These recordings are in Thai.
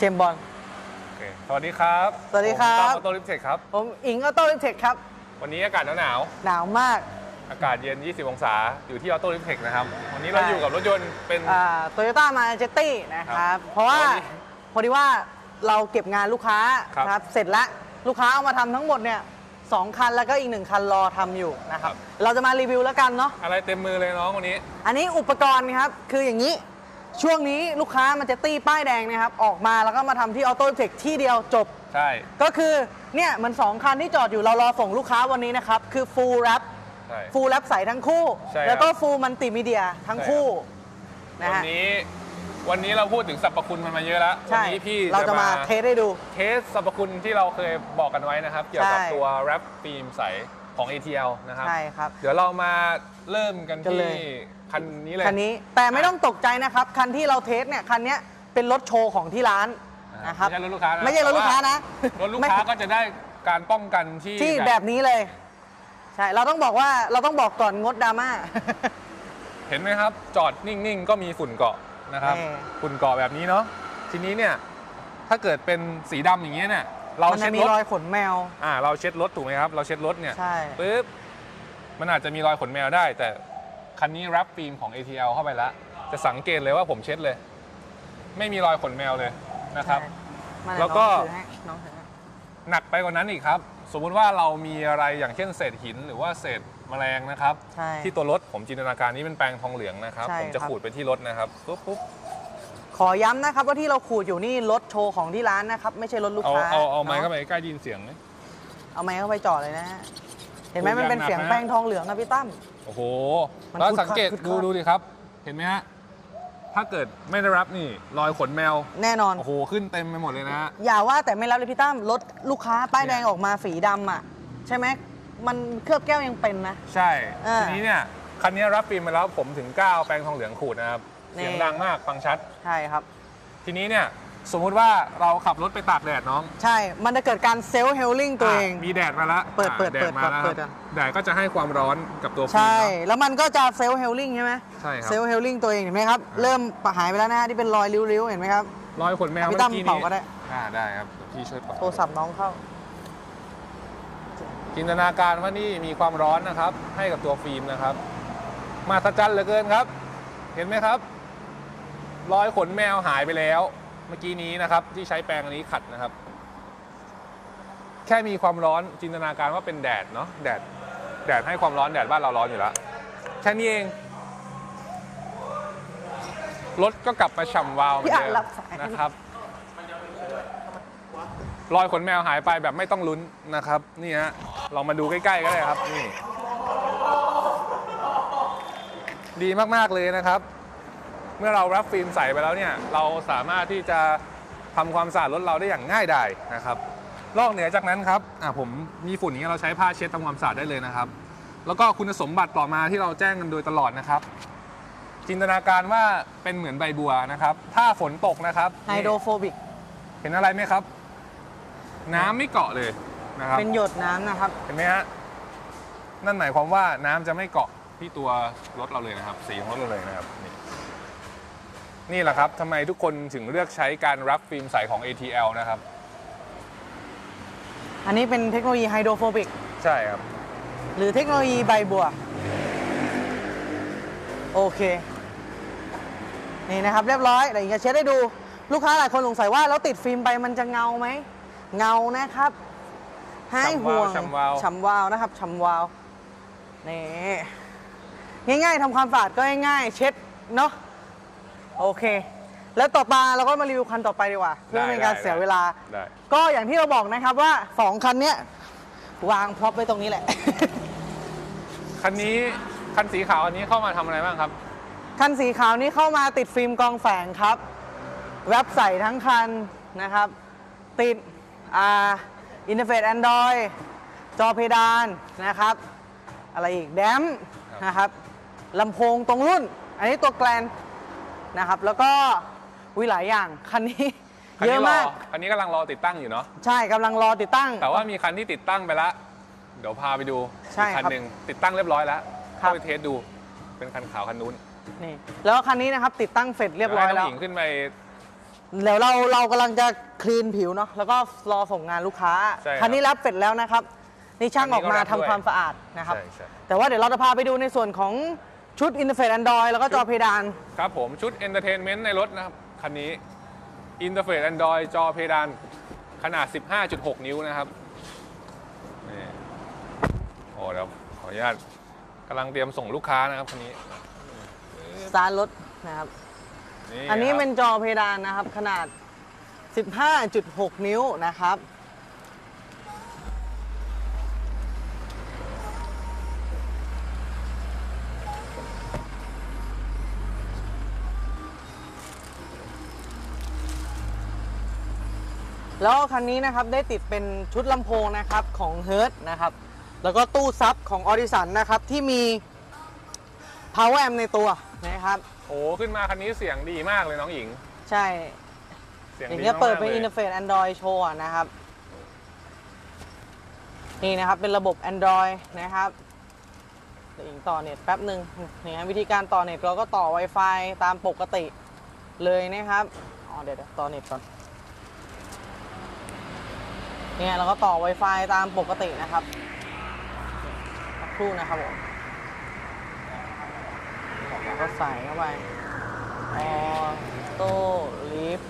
เจมส์บอล โอเคสวัสดีครับสวัสดีครับ ผมต้อมออโต้ลิฟเทคครับ ผมอิงออโต้ลิฟเทคครับ วันนี้อากาศหนาวหนาวมาก ๆอากาศเย็น 20 องศา อยู่ที่ออโต้ลิฟเทคนะครับ วันนี้เราใช่ อยู่กับรถยนต์เป็น โตโยต้ามาเจตตี้นะคครัรับบ เพราะว่าวันนี้พอดีว่าเราเก็บงานลูกค้าครับครับเสร็จแล้วลูกค้าเอามาทำทั้งหมดเนี่ยสองคันแล้วก็อีกหนึ่งคันรอทำอยู่นะครับ เราจะมารีวิวแล้วกันเนาะ อะไรเต็มมือเลยน้องวันนี้ อันนี้อุปกรณ์ครับ คืออย่างนี้ ช่วงนี้ลูกค้ามันจะตี้ป้ายแดงนะครับ ออกมาแล้วก็มาทำที่ออโต้เทคที่เดียวจบ ใช่ ก็คือเนี่ยมันสองคันที่จอดอยู่เรารอส่งลูกค้าวันนี้นะครับ คือ full wrap ใช่ full wrap ใสทั้งคู่ ใช่ครับ แล้วก็ full multimedia ทั้งคู่นะวันฮะนี้ วันนี้เราพูดถึงสรรพคุณมันมาเยอะแล้ว วัใช่นี้พี่เราจะมาเทสให้ดู เทสสรรพคุณที่เราเคยบอกกันไว้นะครับ เกี่ยวกับใช่ ตัวแรปฟิล์มใสของ ATL นะครับ ใช่ครับ เดี๋ยวเรามาเริ่มกันกันเลที่ย คันนี้เลย คันนี้แต่ไม่ต้องตกใจนะครับ คันที่เราเทสเนี่ยคันเนี้ยเป็นรถโชว์ของที่ร้านอ่านะครับไม่ใช่รถลูกค้านะไม่ใช่รถลูกค้านะรถลูกค้าก็จะได้การป้องกันที่ที่แบบนี้เลยใช่เราต้องบอกว่าเราต้องบอกก่อนงดดราม่าเห็นไหมครับ จอดนิ่งๆก็มีฝุ่นเกาะนะครับแน่ฝุ่นเกาะแบบนี้เนาะทีนี้เนี่ยถ้าเกิดเป็นสีดำอย่างเงี้ยเนี่ยเรามันเช็จะดมีรถรอยขนแมวอ่าเราเช็ดรถถูกไหมครับ เราเช็ดรถเนี่ยใช่ปุ๊บมันอาจจะมีรอยขนแมวได้ แต่ คันนี้รับฟิล์มของ ATL เข้าไปแล้ว จะสังเกตเลยว่าผมเช็ดเลย ไม่มีรอยขนแมวเลยนะครับ มาแล้วก็ น้องถือให้น้องถือให้หนักไปกว่านั้นอีกครับ สมมุติว่าเรามีอะไรอย่างเช่นเศษหินหรือว่าเศษแมลงนะครับ ใช่ ที่ตัวรถผมจินตนาการนี้เป็นแปรงทองเหลืองนะครับ ใช่ผมจะครับ ขูดไปที่รถนะครับปุ๊บปุ๊บขอย้ำนะครับว่าที่เราขูดอยู่นี่รถโชว์ของที่ร้านนะครับ ไม่ใช่รถลูกเอาค้าเอาเอาไม้เข้านะไปใกล้ได้ยินเสียงไหมเอาไม้เข้าไปจ่อเลยนะฮะ เห็นไหมขูดมันเป็นอย่างหนักเสียงนะแป้งทองเหลืองนะพี่ตั้ม โอ้โห มันแล้วคึกคักสังเกตคึกคักดูดูดิครับ เห็นไหมฮะ ถ้าเกิดไม่ได้รับนี่รอยขนแมว แน่นอน โอ้โห ขึ้นเต็มไปหมดเลยนะฮะ อย่าว่าแต่ไม่รับเลยพี่ตั้มรถลูกค้าป้ายเนี่แดยงออกมาสีดำอะ ใช่ไหมมันเคลือบแก้วยังเป็นนะ ใช่อ่าทีนี้เนี่ย คันนี้รับฟิล์มมาแล้วผมถึงกล้าเอาแปรงทองเหลืองขูดนะครับ นี่ เสียงดังมากฟังชัด ใช่ครับ ทีนี้เนี่ย สมมุติว่าเราขับรถไปตากแดดน้องใช่ มันจะเกิดการเซลล์เฮลลิ่งตัวเองะมีแดดมาแล้วเปิดอะเปิดแดเปิดดมาแล้วเปิดครับอะแดดก็จะให้ความร้อนกับตัวฟิล์มใช่ เนาะแล้วมันก็จะเซลล์เฮลลิ่งใช่ไหมใช่ครับเซลล์เฮลลิ่งตัวเองเห็นไหมครับอ่าเริ่มหายไปแล้วนะฮะที่เป็นรอยริ้วๆ เห็นไหมครับรอยขนแมวพี่เมื่ตั้มอกี้เป่านี้ก็ได้ อ่าได้ครับเดี๋ยวพี่ช่วยเป่าโทรศัพท์น้องเข้า จินตนาการว่านี่มีความร้อนนะครับ ให้กับตัวฟิล์มนะครับ มาตจันเหลือเกินครับ เห็นไหมครับ รอยขนแมวหายไปแล้ว เมื่อกี้นี้นะครับที่ใช้แปรงอันนี้ขัดนะครับ แค่มีความร้อนจินตนาการว่าเป็นแดดเนาะแดดแดดให้ความร้อนแดดบ้านเราร้อนอยู่แล้วแค่นี้เองรถก็กลับมาฉ่ำวาวเหมือนพี่เดิอะมรับสายนะครับรอยขนแมวหายไปแบบไม่ต้องลุ้นนะครับนี่ฮะลองมาดูใกล้ๆก็ได้ครับนี่ดีมากๆเลยนะครับ เมื่อเรารับฟิล์มใส่ไปแล้วเนี่ยเราสามารถที่จะทำความสะอาดรถเราได้อย่างง่ายดายนะครับนอกเหนือจากนั้นครับอะผมมีฝุ่นอย่างนี้ยเราใช้ผ้าเช็ดทำความสะอาดได้เลยนะครับ แล้วก็คุณสมบัติต่อมาที่เราแจ้งกันโดยตลอดนะครับ จินตนาการว่าเป็นเหมือนใบบัวนะครับ ถ้าฝนตกนะครับไฮโดรโฟบิกเห็นอะไรไหมครับ น้ำไม่เกาะเลยนะครับเป็นหยดน้ำนะครับ เห็นไหมฮะนั่นหมายความว่าน้ำจะไม่เกาะที่ตัวรถเราเลยนะครับ สีของรถเราเลยนะครับ นี่นี่แหละครับทำไมทุกคนถึงเลือกใช้การรับฟิล์มใสของ ATL นะครับ อันนี้เป็นเทคโนโลยีไฮโดรโฟบิก ใช่ครับ หรือเทคโนโลยีใบบัว โอเค นี่นะครับเรียบร้อยเดี๋ยวจะเช็ดให้ดูลูกค้าหลายคนสงสัยว่าแล้วติดฟิล์มไปมันจะเงาไหม เงานะครับให้ห่วงฉ่ำวาว ฉ่ำวาวนะครับฉ่ำวาวนี่ง่ายๆทำความสะอาดก็ง่ายๆ เช็ดเนาะ โอเค แล้วต่อมาเราก็มารีวิวคันต่อไปดีกว่า เพื่อไม่เป็นการเสียเวลา ได้ ก็อย่างที่เราบอกนะครับว่า 2 คันเนี้ยวางพร็อพไว้ตรงนี้แหละ คันนี้คันสีขาวอันนี้เข้ามาทำอะไรบ้างครับ คันสีขาวนี้เข้ามาติดฟิล์มกองแฝงครับ แว็บใส่ทั้งคันนะครับ ติดอ่าอินเทอร์เฟซแอนดรอยจอเพดานนะครับ อะไรอีกแดมป์นะครับลำโพงตรงรุ่น อันนี้ตัวแกลน นะครับ แล้วก็วิหลายอย่างคันนี้ คันเยนี้อะรอมาก คันนี้กำลังรอติดตั้งอยู่เนาะ ใช่กำลังรอติดตั้ง แต่ว่ามีคันที่ติดตั้งไปแล้ว เดี๋ยวพาไปดูใช่อีกคันครับหนึ่งติดตั้งเรียบร้อยแล้วครับ เข้าไปเทสดู เป็นคันขาวคันนู้นนี่แล้วคันนี้นะครับติดตั้งเสร็จเรียบร้อยดี๋แล้วให้น้งหญิงขึ้นไปเดี๋ยวเราเรากำลังจะคลีนผิวเนาะแล้วก็รอส่งงานลูกค้าใช่ครับคันนี้รับเสร็จแล้วนะครับ นี่ช่างออกมาคันนี้ก็รับทำด้วยความสะอาดนะครับ ใช่ใช่แต่ว่าเดี๋ยวเราจะพาไปดูในส่วนของ ชุดอินเทอร์เฟซแอนดรอยแล้วก็จอเพดาน ครับผมชุดเอนเตอร์เทนเมนต์ในรถนะครับ คันนี้อินเทอร์เฟซ Android จอเพดาน ขนาด 15.6 นิ้วนะครับนี่โอ้เดี๋ยวขออนุญาตกำลังเตรียมส่งลูกค้านะครับคันนี้สตาร์ทรถนะครับนี่อันนี้ครับ เป็นจอเพดานนะครับ ขนาด 15.6 นิ้วนะครับ แล้วคันนี้นะครับได้ติดเป็นชุดลำโพงนะครับของ h e r t นะครับแล้วก็ตู้ซับของ Audison นะครับที่มี power amp ในตัวนะครับโอ้ขึ้นมาคันนี้เสียงดีมากเลยน้องหญิง ใช่เสียงอย่างดีเงี้ยเปิดเป็นมากๆลยอินเทอร์เฟซ Android โชว์อะนะครับ นี่นะครับเป็นระบบ Android นะครับเดี๋ยวอิงต่อเน็ตแป๊บหนึ่งนี่ฮะวิธีการต่อเน็ตเราก็ต่อ Wi-Fi ตามปกติเลยนะครับอ๋อเดี๋ยวเดี๋ยวต่อเน็ตก่อน เนี่ยเราก็ต่อ Wi-Fi ตามปกตินะครับสักครู่นะครับผมเราก็ใส่เข้าไปออโต้ลิฟ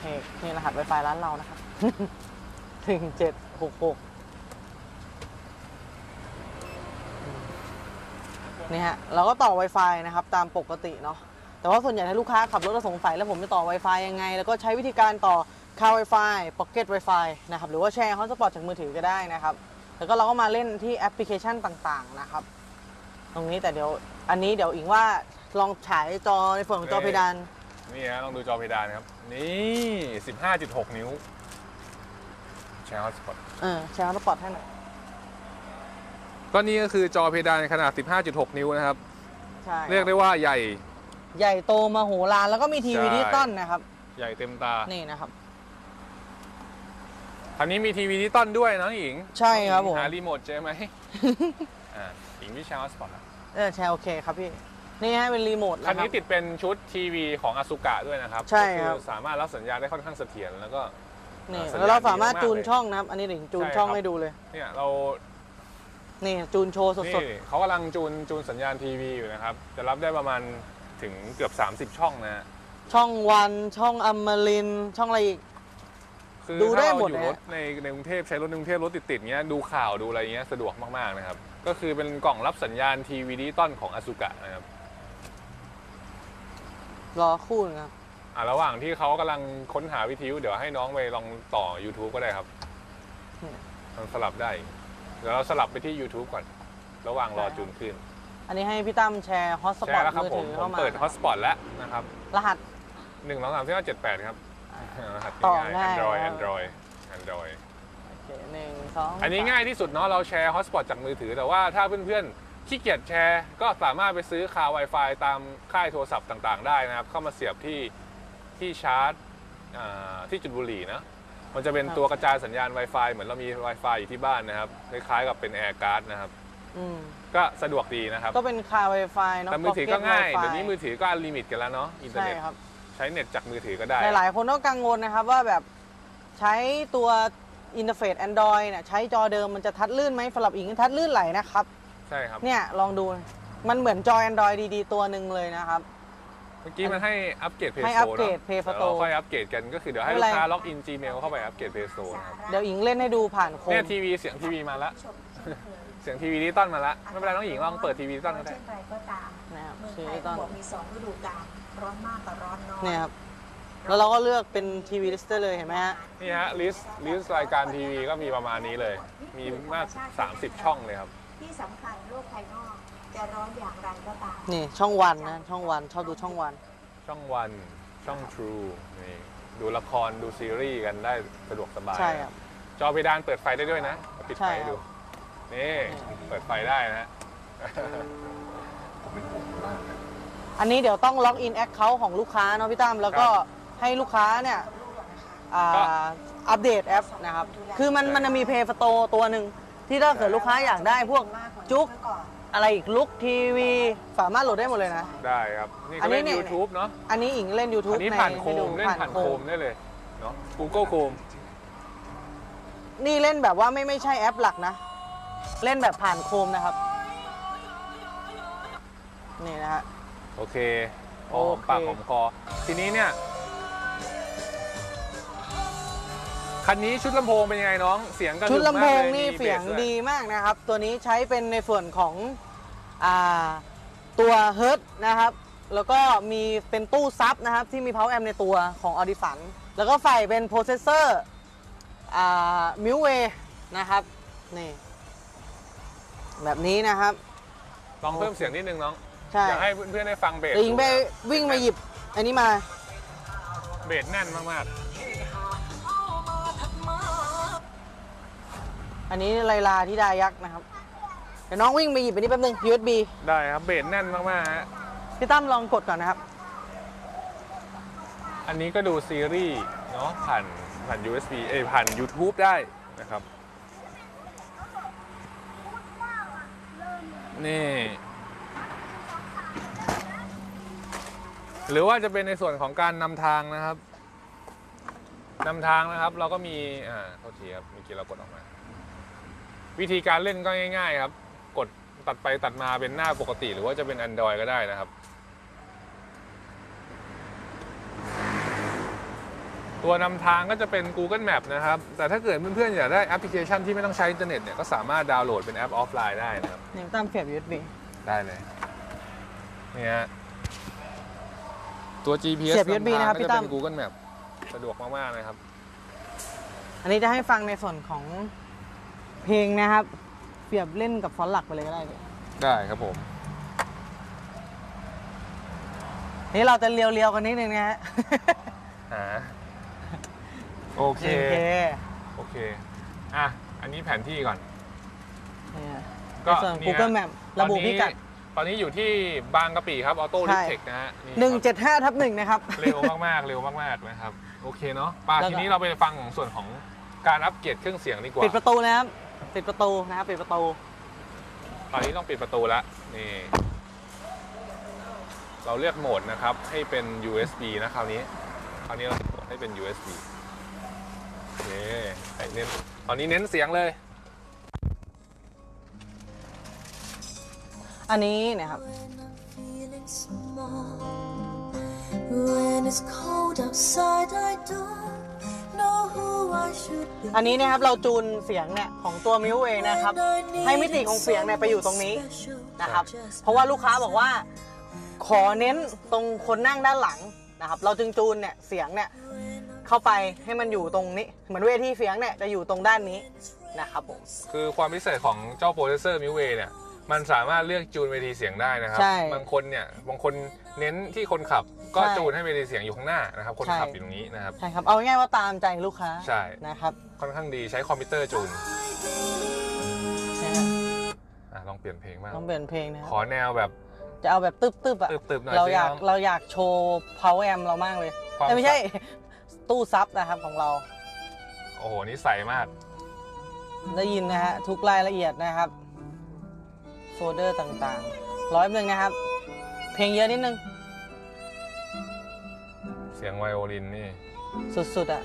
เอกนี่รหัส Wi-Fi ร้านเรานะครับถึงเจ็ดหกหกนี่ฮะเราก็ต่อ Wi-Fi นะครับตามปกติเนาะแต่ว่าส่วนใหญ่ถ้าลูกค้าขับรถแล้วสงสัยแล้วผมจะต่อ Wi-Fi ยังไง แล้วก็ใช้วิธีการต่อ คา Wi-Fi Pocket Wi-Fi นะครับหรือว่าแชร์ฮอตสปอตจากมือถือก็ได้นะครับแล้วก็เราก็มาเล่นที่แอปพลิเคชันต่างๆนะครับ ตรงนี้แต่เดี๋ยวอันนี้เดี๋ยวอิงว่าลองฉายจอในส่วนของจอเพดานนี่ฮะลองดูจอเพดานครับ นี่ 15.6 นิ้วแชร์ฮอตสปอตเออแชร์ฮอตสปอตให้หน่อยก็นี่ก็คือจอเพดานขนาด 15.6 นิ้วนะครับ ใช่เรียกได้ว่าใหญ่ ใหญ่โตมาโหฬารแล้วก็มีทีวีใช่ดิจิตอลนะครับ ใหญ่เต็มตา นี่นะครับ คันนี้มีทีวีดิจิตอลด้วยน้องหญิงใช่ครับผม หารีโมทเจอไหม อ่าหญิงที่แชร์ฮอตสปอตเออแชร์โอเคครับพี่ นี่ให้เป็นรีโมทคัแล้นวครันี้บติดเป็นชุดทีวีของอ s สุกะด้วยนะครับใช่ครับ ก็อสามารถรับสัญญาณได้ค่อนข้างเสถียรแล้วก็ นี่สัญญาณแล้วเราสามารถดีมากจูนเลยช่องนะครับ อันนี้เดี๋ยวจูนใช่ช่องครับ ให้ดูเลย เนี่ยเรานี่จูนโชว์สนี่ดเขากำลังจูนจูนสัญญาณทีวีอยู่นะครับ จะรับได้ประมาณถึงเกือบ 30 ช่องนะฮะ ๆ ช่องวันช่องอมรินทร์ช่องอะไรอีก คือดูได้ถ้าเราหมดอยู่เลยรถในในกรุงเทพใช้รถในกรุงเทพรถติดๆเงี้ยดูข่าวดูอะไรเงี้ยสะดวกมากๆนะครับ ก็คือเป็นกล่องรับสัญญาณทีวีดิจิตอลของอ s สุกะนะครับรอคู่หนึงครับ อะระหว่างที่เขากำลังค้นหาวิทยุเดี๋ยวให้น้องไปลองต่อ YouTube ก็ได้ครับอืมมันสลับได้ เดี๋ยวเราสลับไปที่ YouTube ก่อน ระหว่างรอจูนขึ้นอันนี้ให้พี่ตั้มแชร์ฮอตสแชปอตร์แล้วครับมือผถืมอผเข้ามมาเปิดฮอตสปอตแล้วนะครับ รหัส หนึ่งสองสามสี่ห้าเจ็ดแปดครับร หัสต่อง่ายง่าย Android ครับ Android Android โอเคหนึ่งสองอันนี้ง่ายที่สุดเนาะเราแชร์ฮอตสปอตจากมือถือ แต่ว่าถ้าเพื่อนๆขี้เกียจแชร์ ก็สามารถไปซื้อคา Wi-Fi ตามค่ายโทรศัพท์ต่างๆ ได้นะครับ เข้ามาเสียบที่ที่ชาร์จอ่าที่จุดบุหรี่นะ มันจะเป็นตัวกระจายสัญญาณ Wi-Fi เหมือนเรามี Wi-Fi อยู่ที่บ้านนะครับ คล้ายๆกับเป็น Air Card นะครับ อืมก็สะดวกดีนะครับ ก็เป็นคา Wi-Fi เนาะ แต่มือถือก็ Pocket ง่าย Wi-Fi เดี๋ยวนี้มือถือก็อันลิมิตกันแล้วเนาะอินเทอร์ใช่เน็ต ครับ ใช้เน็ตจากมือถือก็ได้ หลายๆ คนก็กังวลนะครับว่าแบบใช้ตัวอินเทอร์เฟซ Android เนี่ยใช้จอเดิมมันจะทัดลื่นไหมสำหรับอิงทัดลื่นไหลนะครับ ใช่ครับ เนี่ยลองดูมันเหมือนจอ Android ดีๆ ตัวหนึ่งเลยนะครับ เมื่อกี้มันให้อัปเกรดเพย์ให้โซอัปเกรด Play เรา Store ค่อยอัปเกรดกันก็คือเดี๋ยวให้ไม่ลูเป็นกไรค้าล็อกอิน Gmail เข้าไปอัปเกรดเพย์โซนะครับเดี๋ยวอิงเล่นให้ดูผ่านโคมเนี่ยทีวีเสียงทีวีมาละ เสียงทีวีดิจิตอลมาละไม่เป็นไรน้องหญิงลองเปิดทีวีดิจิตอลก็ได้ เช่นไรก็ตามนะครับเมืองชื่อไทยต้นบอกมีสองฤดูกาล ร้อนมากกับร้อนน้อยเนี่ยครับ แล้วเราก็เลือกเป็นทีวีลิสเตอร์เลยเห็นไหมฮะ นี่ฮะลิสต์ลิสต์รายการทีวีก็มีประมาณนี้เลย มีมาก 30 ช่องเลยครับ ที่สำคัญโลกภายนอกจะร้อนอย่างไรก็ตามนี่ช่องวันนะ ช่องวันชอบดูช่องวัน ช่องวันช่อง True นี่ดูละครดูซีรีส์กันได้สะดวกสบายใช่ครับ จอเพดานเปิดไฟได้ด้วยนะปิดไฟใช่ให้ครับดูนี่เปิดไฟได้นะฮะ อันนี้เดี๋ยวต้องล็อกอินแอคเคาท์ของลูกค้าเนาะพี่ตั้มแล้วก็ให้ลูกค้าเนี่ยอ่าก็ อัปเดตแอปนะครับ คือมันมันจะมีเพย์ s โตตัวหนึ่งที่ถ้าเกิดลูกค้าอยากได้พวกจุกอะไรอีกลุกทีวีสามารถโหลดได้หมดเลยนะ ได้ครับ นี่อัก็นนี้เล่น เนี่ย YouTube เนาะอันนี้อิงเล่น YouTube อันนี้ในผ่านโคให้ดูมเล่นผ่านโคมได้เลยเนาะ Google Chrome นี่เล่นแบบว่าไม่ไม่ใช่แอปหลักนะ เล่นแบบผ่านโคมนะครับ นี่นะฮะ โอเคพอหอมปากโอเคหอมคอ ทีนี้เนี่ย คันนี้ชุดลำโพงเป็นยังไงน้อง เสียงกระหึ่ชุดมลำโพมากงลนี่มีเสียงบสด้วดีมากนะครับ ตัวนี้ใช้เป็นในส่วนของอ่าตัวเฮิร์ตนะครับ แล้วก็มีเป็นตู้ซับนะครับ ที่มี power amp ในตัวของ Audison แล้วก็ใส่เป็นโปรเซสเซอร์อ่ามิวเวนะครับนี่แบบนี้นะครับ ลองเพิ่มเสียงนิดนึงน้อง ใช่ อยากให้เพื่อนๆได้ฟังเบสเดี๋ยวหญิงไปดูนะวิ่งมาหยิบ อันนี้มาเบสแน่นมากอันนี้ไลลาที่ดายักษ์นะครับเดี๋ยวน้องวิ่งไปหยิบอันนี้แป๊บนึง USB ๆ ได้ครับเบสแน่นมากๆฮะ พี่ตั้มลองกดก่อนนะครับ อันนี้ก็ดูซีรีส์เนาะผ่านผ่าน USB เอ้ยผ่าน YouTube ได้นะครับ นี่ หรือว่าจะเป็นในส่วนของการนำทางนะครับนำทางนะครับ เราก็มีอ่าโทษทีครับเมื่อกี้เรากดออกมา วิธีการเล่นก็ง่าย ๆ ครับ กดตัดไปตัดมาเป็นหน้าปกติ หรือว่าจะเป็น Android ก็ได้นะครับ ตัวนำทางก็จะเป็น Google Map นะครับ แต่ถ้าเกิดเพื่อนๆอยากได้แอปพลิเคชันที่ไม่ต้องใช้อินเทอร์เน็ตเนี่ยก็สามารถดาวน์โหลดเป็นแอปออฟไลน์ได้นะครับนี่ตั้มเสียบ USB ได้เลยนี่ฮะ ตัว GPS เสียบ USB ำทางนะครับก็พี่จะตั้เป็มน Google Map สะดวกมากๆนะครับ อันนี้จะให้ฟังในส่วนของเพลงนะครับ เปรียบเล่นกับฟอนต์หลักไปเลยก็ได้เลยได้ครับผม นี่เราจะเลียวๆกันนิดนึงนะฮะ หา โอเค โอเคโอเค อะ อันนี้แผนที่ก่อน เนี่ยก็ในส่วน เนี่ย Google Map ระบุพิกัด ตอนนี้ อยู่ที่บางกะปิครับ ออโต้ใช่ลิฟเทคนะฮะนี่ครับ 175ทับหนึ่งนะครับ เร็วมากๆ เร็วมากๆนะครับ โอเคเนาะป่าแล้วก็ ทีนี้เราไปฟังของส่วนของการอัปเกรดเครื่องเสียงดีกว่า ปิดประตูนะครับปิดประตูนะครับปิดประตู ตอนนี้ต้องปิดประตูแล้วนี่ เราเลือกโหมดนะครับ ให้เป็น USB นะคราวนี้ คราวนี้เราเลือกโหมดให้เป็น USB โอเคไอ้เน้นตอนนี้เน้นเสียงเลย อันนี้นะครับ feeling small. When it's cold outside, I don't know who I should be. อันนี้นะครับเราจูนเสียงเนี่ยของตัวมิวเองนะครับ ให้มิติของเสียงเนี่ยไปอยู่ตรงนี้นะครับ เพราะว่าลูกค้าบอกว่า ขอเน้นตรงคนนั่งด้านหลังนะครับ เราจึงจูนเนี่ยเสียงเนี่ยเข้าไปให้มันอยู่ตรงนี้ เหมือนเวทีเสียงเนี่ยจะอยู่ตรงด้านนี้นะครับผม คือความพิเศษของเจ้าโปรเซสเซอร์มิวเวเนี่ย มันสามารถเลือกจูนเวทีเสียงได้นะครับ ใช่บางคนเนี่ยบางคนเน้นที่คนขับก็ใช่จูนให้เวทีเสียงอยู่ข้างหน้านะครับ คนใช่ ขับอยู่ตรงนี้นะครับ ใช่ครับ เอาง่ายๆว่าตามใจลูกค้าใช่ นะครับค่อนข้างดีใช้คอมพิวเตอร์จูนนะครับอะลองเปลี่ยนเพลงบ้างต้องเปลี่ยนเพลงนะครับ ขอแนวแบบจะเอาแบบตึบๆอะตึบๆหน่อยเราสิอยากน้องเราอยากโชว์ power amp เรามากเลยความแต่ไม่ใช่ ตู้ซับนะครับของเรา โอ้โหนี่ใสมาก ได้ยินนะฮะทุกรายละเอียดนะครับ โฟลเดอร์ต่างๆ ร้อยหนึ่งนะครับ เพลงเยอะนิดนึง เสียงไวโอลินนี่ สุดๆอะ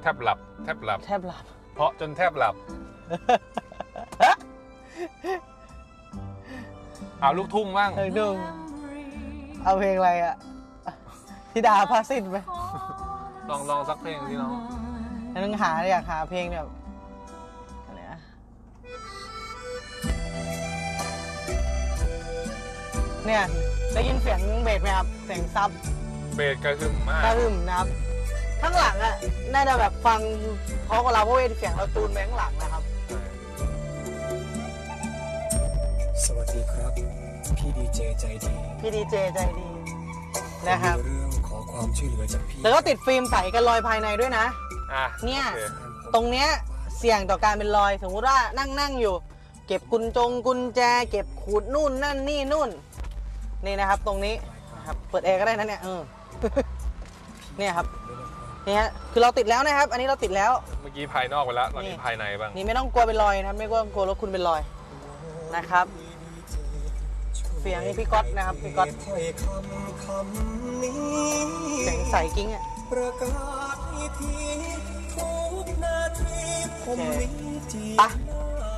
แทบหลับ แทบหลับ แทบหลับ เพราะจนแทบหลับ เอาลูกทุ่งบ้าง เออดูเอาเพลงอะไรอะธิดาพาสิทธิ์ไหมลองลองสักเพลงสิน้อง นึงหาอยากหาเพลงแบบ เนี่ยได้ยินเสียงเบสไหมครับ เสียงซับเบสกระหึ่มมากกระหึ่มนะครับ ข้างหลังอะน่าจะแบบฟังเพราะกับเราเพราะเวทเสียงเราจูนไปข้างหลังนะครับ สวัสดีครับ พี่ดีเจใจดีพี่ดีเจใจดีนะครับมีเรื่องขอความช่วยเหลือจากพี่แล้วก็ติดฟิล์มใสกันรอยภายในด้วยนะอะเนี่ยโอคตรงเนี้ยเสี่ยงต่อการเป็นรอย สมมุติว่านั่งนั่งอยู่ เก็บกุญจงกุญแจ เก็บขูดนู่นนั่นนี่นู่น นี่นะครับตรงนี้นะครับเปิดแอร์ก็ได้นะเนี่ยเออเนี่ยครับเนี่ยฮะคือเราติดแล้วนะครับ อันนี้เราติดแล้ว เมื่อกี้ภายนอกไปแล้วตอนนี้นี่ภายในบ้างนี่ไม่ต้องกลัวเป็นรอยนะครับไม่ต้องกลัวรถคุณเป็นรอยนะครับ เสียงพี่ก๊อตนะครับพี่ก๊อตถ้อยคำคำนี้เสียงใสกิ้งอะประกาศให้ทีทุกนาทีผมนี้จีไปะ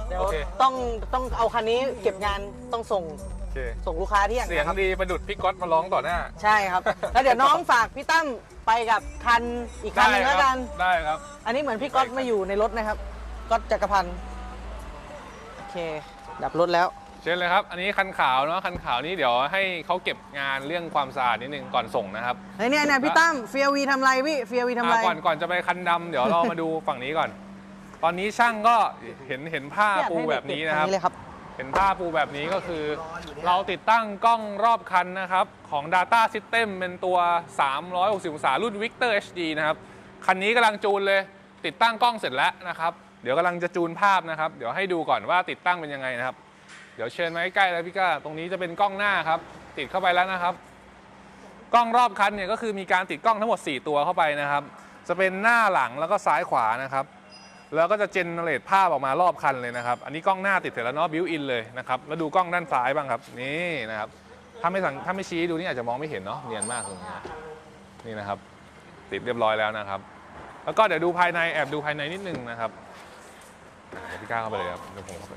เดี๋ยวโอเคต้องต้องเอาคันนี้เก็บงานต้องส่งโอ เคส่งลูกค้าเที่ยงเสียงนะครับดีประดุดพี่ก๊อตมาร้องต่อหน้า ใช่ครับ แล้วเดี๋ยวน้องฝากพี่ตั้มไปกับคันอีกคันหนึงได้แล้วกัน ได้ครับ อันนี้เหมือนพี่ก๊อตมาอยู่ในรถนะครับก๊อตจักรพันธ์โอเค ดับรถแล้ว เชิญเลยครับ อันนี้คันขาวเนาะคันขาวนี้เดี๋ยวให้เขาเก็บงานเรื่องความสะอาดนิดนึงก่อนส่งนะครับเฮ้ยเนี่ยเนี่ยพี่ตั้มเฟียวีทำไรพี่เฟียวีทำไร อ่าก่อนก่อนจะไปคันดำเดี๋ยวเรามาดูฝั่งนี้ก่อน ตอนนี้ช่างก็เห็นเห็นผ้าอยากปูให้แบบนี้นะครับเด็กๆทำเลยครับ เห็นผ้าปูแบบนี้ก็คือ เราติดตั้งกล้องรอบคันนะครับ ของ Data System เป็นตัว 360 องศารุ่น Victor HD นะครับ คันนี้กำลังจูนเลย ติดตั้งกล้องเสร็จแล้วนะครับ เดี๋ยวกำลังจะจูนภาพนะครับ เดี๋ยวให้ดูก่อนว่าติดตั้งเป็นยังไงนะครับ เดี๋ยวเชิญมาใกล้ๆเลยพี่ก้า ตรงนี้จะเป็นกล้องหน้าครับ ติดเข้าไปแล้วนะครับ กล้องรอบคันเนี่ยก็คือมีการติดกล้องทั้งหมด 4 ตัวเข้าไปนะครับ จะเป็นหน้าหลังแล้วก็ซ้ายขวานะครับ แล้วก็จะเจนเนเรตภาพออกมารอบคันเลยนะครับ อันนี้กล้องหน้าติดเสร็จแล้วเนาะบิวอินเลยนะครับแล้วดูกล้องด้านซ้ายบ้างครับ นี่นะครับถ้าไม่สังถ้าไม่ชี้ดูนี่อาจจะมองไม่เห็นเนาะเนียนมากตรงนี้นี่นะครับ ติดเรียบร้อยแล้วนะครับ แล้วก็เดี๋ยวดูภายในแอบดูภายในนิดนึงนะครับเดี๋ยวพี่ก้าวเข้าไปเลยครับเดี๋ยวผมเข้าไป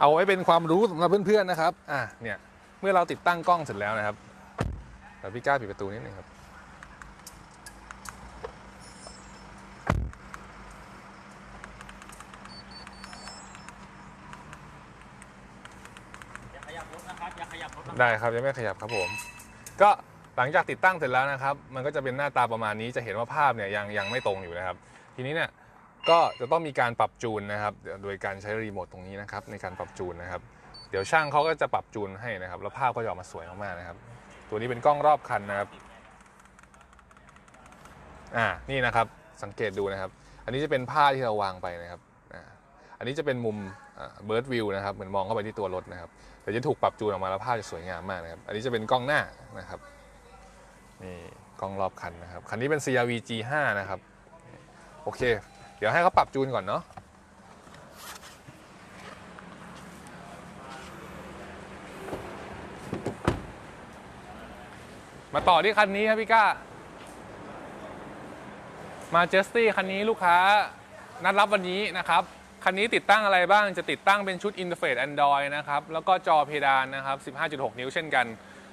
เอาไว้เป็นความรู้สำหรับเพื่อนๆนะครับ อะเนี่ย เมื่อเราติดตั้งกล้องเสร็จแล้วนะครับเดี๋ยวพี่ก้าวปิดประตูนิดนึงครับ ได้ครับยังไม่ขยับครับผม ก็หลังจากติดตั้งเสร็จแล้วนะครับ มันก็จะเป็นหน้าตาประมาณนี้จะเห็นว่าภาพเนี่ยยังยังไม่ตรงอยู่นะครับ ทีนี้เนี่ยก็จะต้องมีการปรับจูนนะครับ โดยการใช้รีโมทตรงนี้นะครับในการปรับจูนนะครับ เดี๋ยวช่างเขาก็จะปรับจูนให้นะครับ แล้วภาพก็จะออกมาสวยมากๆนะครับ ตัวนี้เป็นกล้องรอบคันนะครับอ่านี่นะครับสังเกตดูนะครับ อันนี้จะเป็นผ้าที่เราวางไปนะครับอ่าอันนี้จะเป็นมุมเบิร์ดวิวนะครับเหมือนมองเข้าไปที่ตัวรถนะครับเดี๋ยวจะถูกปรับจูนออกมาแล้วภาพจะสวยงามมากนะครับ อันนี้จะเป็นกล้องหน้านะครับนี่กล้องรอบคันนะครับ คันนี้เป็น CRV G5 นะครับ โอเค เดี๋ยวให้เขาปรับจูนก่อนเนาะมาต่อที่คันนี้ครับพี่ก้า มาเจสตี้คันนี้ลูกค้านัดรับวันนี้นะครับ คันนี้ติดตั้งอะไรบ้างจะติดตั้งเป็นชุดอินเทอร์เฟซ Android นะครับ แล้วก็จอเพดานนะครับ 15.6 นิ้วเช่นกัน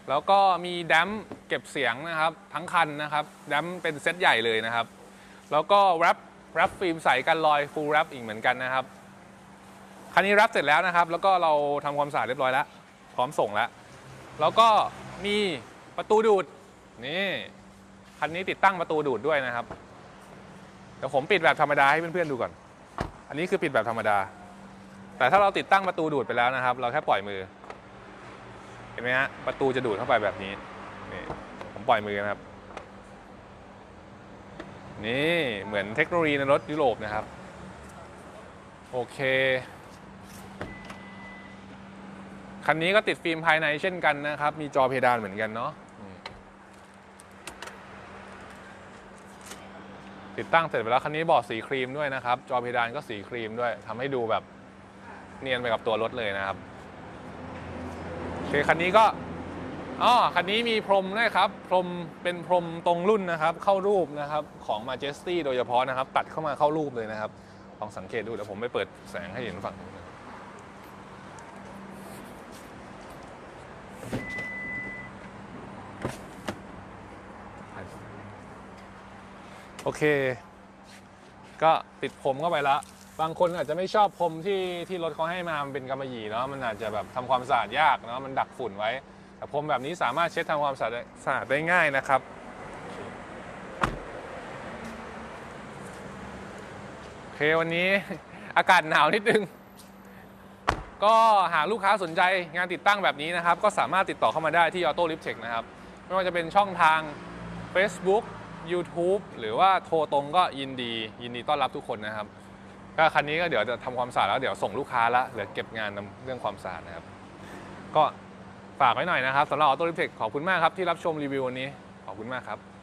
แล้วก็มีแดมป์เก็บเสียงนะครับ ทั้งคันนะครับ แดมป์เป็นเซตใหญ่เลยนะครับ แล้วก็แรปแรปฟิล์มใสกันรอยฟูลแรปอีกเหมือนกันนะครับ คันนี้แรปเสร็จแล้วนะครับ แล้วก็เราทำความสะอาดเรียบร้อยแล้ว พร้อมส่งแล้ว แล้วก็มีประตูดูด นี่ คันนี้ติดตั้งประตูดูดด้วยนะครับ เดี๋ยวผมปิดแบบธรรมดาให้เพื่อนๆดูก่อน อันนี้คือปิดแบบธรรมดา แต่ถ้าเราติดตั้งประตูดูดไปแล้วนะครับ เราแค่ปล่อยมือ เห็นไหมฮะประตูจะดูดเข้าไปแบบนี้นี่ผมปล่อยมือนะครับ นี่เหมือนเทคโนโลยีในรถยุโรปนะครับ โอเคคันนี้ก็ติดฟิล์มภายในเช่นกันนะครับ มีจอเพดานเหมือนกันเนาะ ติดตั้งเสร็จไปแล้วคันนี้บอร์ดสีครีมด้วยนะครับ จอเพดานก็สีครีมด้วยทำให้ดูแบบเนียนไปกับตัวรถเลยนะครับโอเคคันนี้ก็อ๋อคันนี้มีพรมด้วยครับ พรมเป็นพรมตรงรุ่นนะครับ เข้ารูปนะครับของ Majesty โดยเฉพาะนะครับ ตัดเข้ามาเข้ารูปเลยนะครับลองสังเกตดูเดี๋ยวผมไปเปิดแสงให้เห็นฝั่งนู้นนะ โอ เค ก็ติดผมเข้าไปละบางคนอาจจะไม่ชอบพรมที่ที่รถเขาให้มา มันเป็นกำมะหยี่เนาะ มันอาจจะแบบทำความสะอาดยากเนาะ มันดักฝุ่นไว้ แต่พรมแบบนี้สามารถเช็ดทำความสะอาดได้สะอาดได้ง่ายนะครับ โอเควันนี้อากาศหนาวนิดนึง ก็หากลูกค้าสนใจงานติดตั้งแบบนี้นะครับ ก็สามารถติดต่อเข้ามาได้ที่ Auto Lift Tech นะครับ ไม่ว่าจะเป็นช่องทาง Facebook YouTube หรือว่าโทรตรงก็ยินดียินดีต้อนรับทุกคนนะครับก็คันนี้ก็เดี๋ยวจะทำความสะอาดแล้วเดี๋ยวส่งลูกค้าละเหลือเก็บงานเรื่องความสะอาดนะครับ ก็ฝากไว้หน่อยนะครับสำหรับออโต้ริเทคขอบคุณมากครับที่รับชมรีวิววันนี้ขอบคุณมากครับ